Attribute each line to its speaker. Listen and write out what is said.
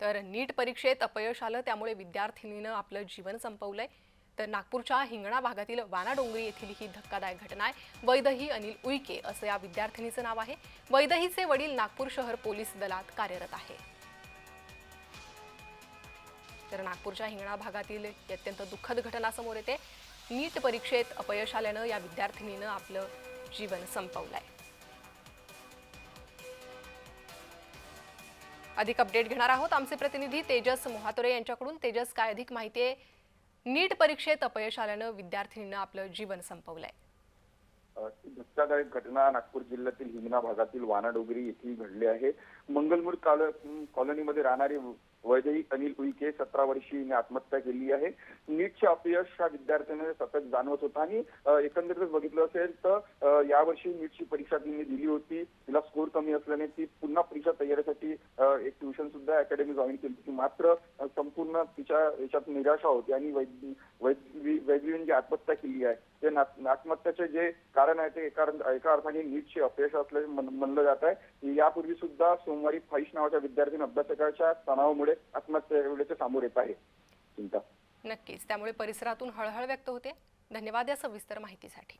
Speaker 1: तर नीट परीक्षेत अपयश आलं त्यामुळे विद्यार्थिनीनं आपलं जीवन संपवलंय. तर नागपूरच्या हिंगणा भागातील वानाडोंगरी येथील ही धक्कादायक घटना आहे. वैदही अनिल उईके असं या विद्यार्थिनीचं नाव आहे. वैदहीचे वडील नागपूर शहर पोलीस दलात कार्यरत आहे. तर नागपूरच्या हिंगणा भागातील ही अत्यंत दुःखद घटना समोर येते. नीट परीक्षेत अपयश आल्यानं या विद्यार्थिनीनं आपलं जीवन संपवलं आहे अधिक अपडेट घेणार आहोत. आमचे प्रतिनिधी तेजस मोहातोरे यांच्याकडून. तेजस काय अधिक माहिती आहे? नीट परीक्षेत अपयश आल्यानं विद्यार्थिनीनं आपलं जीवन संपवलंय.
Speaker 2: धक्कादायक घटना नागपूर जिल्ह्यातील हिंगणा भागातील वानाडोगरी येथे घडली आहे. मंगलमूर कॉलनीमध्ये राहणारे वैदेही अनिल उईके सतरा वर्षीने हिने आत्महत्या केली आहे. नीटचे अपयश हा विद्यार्थ्यांना सतत जाणवत होता आणि एकंदरीतच बघितलं असेल तर यावर्षी नीटची परीक्षा तिने दिली होती. तिला स्कोर कमी असल्याने ती पुन्हा परीक्षा तयारीसाठी अ, एक ट्युशन सुद्धा अकॅडमी जॉईन केली होती. मात्र संपूर्ण तिच्या याच्यात निराशा होती आणि वैद- जी आत्महत्या केली आहे ते आत्महत्याचे जे कारण आहे ते एका एका अर्थाने नीटचे अपयश असल्याचे म्हणलं जात आहे. यापूर्वी सुद्धा सोमवारी फाईश नावाच्या विद्यार्थ्यांनी अभ्यासकाच्या तणावामुळे आत्महत्या वेळेचे सामोर येत आहे. चिंता.
Speaker 1: नक्कीच. त्यामुळे परिसरातून हळहळ व्यक्त होते. धन्यवाद या सविस्तर माहितीसाठी.